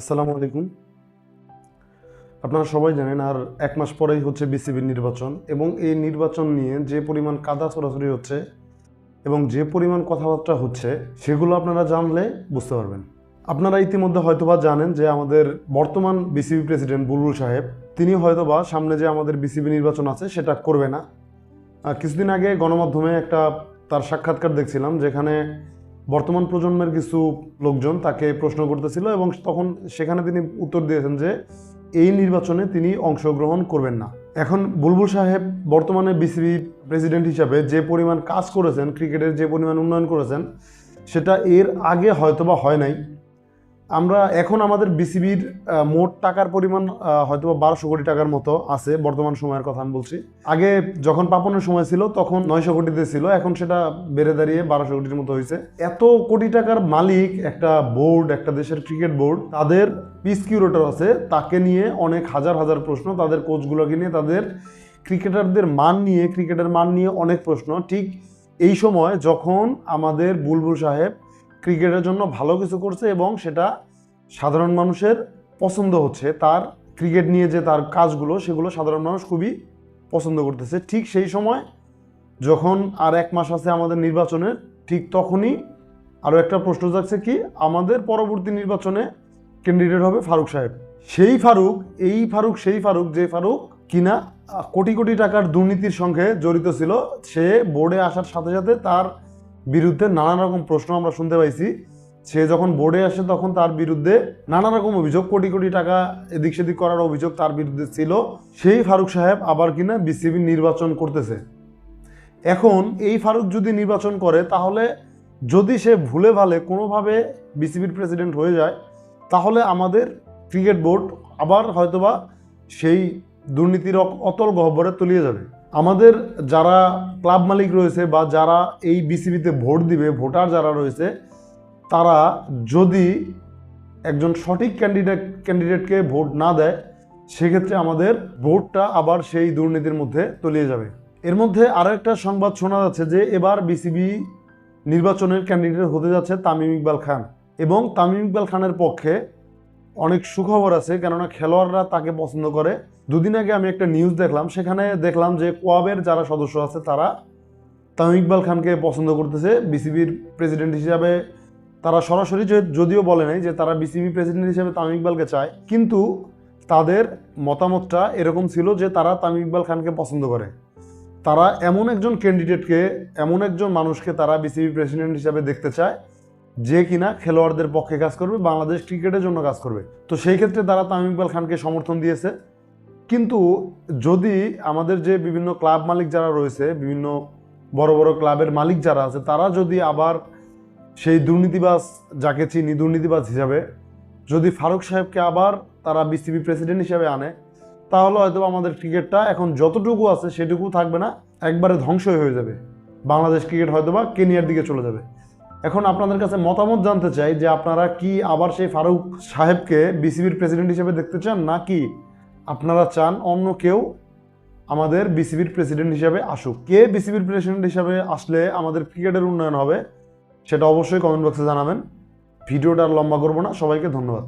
আসসালামু আলাইকুম। আপনারা সবাই জানেন, আর এক মাস পরেই হচ্ছে বিসিবির নির্বাচন এবং এই নির্বাচন নিয়ে যে পরিমাণ কাদা ছড়াছড়ি হচ্ছে এবং যে পরিমাণ কথাবার্তা হচ্ছে, সেগুলো আপনারা জানলে বুঝতে পারবেন। আপনারা ইতিমধ্যে হয়তোবা জানেন যে আমাদের বর্তমান বিসিবি প্রেসিডেন্ট বুলবুল সাহেব, তিনি হয়তোবা সামনে যে আমাদের বিসিবি নির্বাচন আছে, সেটা করবে না। কিছুদিন আগে গণমাধ্যমে একটা তার সাক্ষাৎকার দেখছিলাম, যেখানে বর্তমান প্রজন্মের কিছু লোকজন তাকে প্রশ্ন করতেছিল এবং তখন সেখানে তিনি উত্তর দিয়েছেন যে এই নির্বাচনে তিনি অংশগ্রহণ করবেন না। এখন বুলবুল সাহেব বর্তমানে বিসিবি প্রেসিডেন্ট হিসাবে যে পরিমাণ কাজ করেছেন, ক্রিকেটের যে পরিমাণ উন্নয়ন করেছেন, সেটা এর আগে হয়তোবা হয় নাই। আমরা এখন আমাদের বিসিবির মোট টাকার পরিমাণ হয়তো বারোশো কোটি টাকার মতো আছে বর্তমান সময়ের কথা আমি বলছি। আগে যখন পাপনের সময় ছিল, তখন নয়শো কোটিতে ছিল, এখন সেটা বেড়ে দাঁড়িয়ে বারোশো কোটির মতো হয়েছে। এত কোটি টাকার মালিক একটা বোর্ড, একটা দেশের ক্রিকেট বোর্ড, তাদের পিস কিউরেটর আছে, তাকে নিয়ে অনেক হাজার হাজার প্রশ্ন, তাদের কোচগুলোকে নিয়ে, তাদের ক্রিকেটারদের মান নিয়ে, ক্রিকেটের মান নিয়ে অনেক প্রশ্ন। ঠিক এই সময় যখন আমাদের বুলবুল সাহেব ক্রিকেটের জন্য ভালো কিছু করছে এবং সেটা সাধারণ মানুষের পছন্দ হচ্ছে। তার ক্রিকেট নিয়ে যে তার কাজগুলো, সেগুলো সাধারণ মানুষ খুবই পছন্দ করতেছে। ঠিক সেই সময় যখন আর এক মাস আছে আমাদের নির্বাচনের, ঠিক তখনই আরও একটা প্রশ্ন যাচ্ছে কি, আমাদের পরবর্তী নির্বাচনে ক্যান্ডিডেট হবে ফারুক সাহেব। সেই ফারুক, এই ফারুক, সেই ফারুক, যে ফারুক কিনা কোটি কোটি টাকার দুর্নীতির সঙ্গে জড়িত ছিল, সে বোর্ডে আসার সাথে সাথে তার বিরুদ্ধে নানান রকম প্রশ্ন আমরা শুনতে পাইছি। সে যখন বোর্ডে আসে তখন তার বিরুদ্ধে নানা রকম অভিযোগ, কোটি কোটি টাকা এদিক সেদিক করার অভিযোগ তার বিরুদ্ধে ছিল। সেই ফারুক সাহেব আবার কিনা বিসিবি নির্বাচন করতেছে। এখন এই ফারুক যদি নির্বাচন করে, তাহলে যদি সে ভুলে ভালে কোনোভাবে বিসিবির প্রেসিডেন্ট হয়ে যায়, তাহলে আমাদের ক্রিকেট বোর্ড আবার হয়তোবা সেই দুর্নীতির অতল গহ্বরে তলিয়ে যাবে। আমাদের যারা ক্লাব মালিক রয়েছে বা যারা এই বিসিবিতে ভোট দিবে, ভোটার যারা রয়েছে, তারা যদি একজন সঠিক ক্যান্ডিডেট ক্যান্ডিডেটকে ভোট না দেয়, সেক্ষেত্রে আমাদের ভোটটা আবার সেই দুর্নীতির মধ্যে তলিয়ে যাবে। এর মধ্যে আরও একটা সংবাদ শোনা যাচ্ছে যে এবার বিসিবি নির্বাচনের ক্যান্ডিডেট হতে যাচ্ছে তামিম ইকবাল খান এবং তামিম ইকবাল খানের পক্ষে অনেক সুখবর আছে, কেননা খেলোয়াড়রা তাকে পছন্দ করে। দুদিন আগে আমি একটা নিউজ দেখলাম, সেখানে দেখলাম যে কোয়াবের যারা সদস্য আছে, তারা তামিম ইকবাল খানকে পছন্দ করতেছে। বিসিবির প্রেসিডেন্ট হিসাবে তারা সরাসরি যদিও বলে নাই যে তারা বিসিবি প্রেসিডেন্ট হিসেবে তামিম ইকবালকে চায়, কিন্তু তাদের মতামতটা এরকম ছিল যে তারা তামিম ইকবাল খানকে পছন্দ করে। তারা এমন একজন ক্যান্ডিডেটকে এমন একজন মানুষকে তারা বিসিবি প্রেসিডেন্ট হিসাবে দেখতে চায় যে কিনা খেলোয়াড়দের পক্ষে কাজ করবে, বাংলাদেশ ক্রিকেটের জন্য কাজ করবে। তো সেই ক্ষেত্রে তারা তামিম ইকবাল খানকে সমর্থন দিয়েছে। কিন্তু যদি আমাদের যে বিভিন্ন ক্লাব মালিক যারা রয়েছে, বিভিন্ন বড় বড় ক্লাবের মালিক যারা আছে, তারা যদি আবার সেই দুর্নীতিবাজ, যাকে চিনি দুর্নীতিবাজ হিসাবে, যদি ফারুক সাহেবকে আবার তারা বিসিবি প্রেসিডেন্ট হিসাবে আনে, তাহলে হয়তো আমাদের ক্রিকেটটা এখন যতটুকু আছে সেটুকু থাকবে না, একবারে ধ্বংসই হয়ে যাবে। বাংলাদেশ ক্রিকেট হয়তো বা কেনিয়ার দিকে চলে যাবে। এখন আপনাদের কাছে মতামত জানতে চাই যে আপনারা কি আবার সেই ফারুক সাহেবকে বিসিবির প্রেসিডেন্ট হিসেবে দেখতে চান, নাকি আপনারা চান অন্য কেউ আমাদের বিসিবির প্রেসিডেন্ট হিসাবে আসুক? কে বিসিবির প্রেসিডেন্ট হিসাবে আসলে আমাদের ক্রিকেটের উন্নয়ন হবে, সেটা অবশ্যই কমেন্ট বক্সে জানাবেন। ভিডিওটা আর লম্বা করব না। সবাইকে ধন্যবাদ।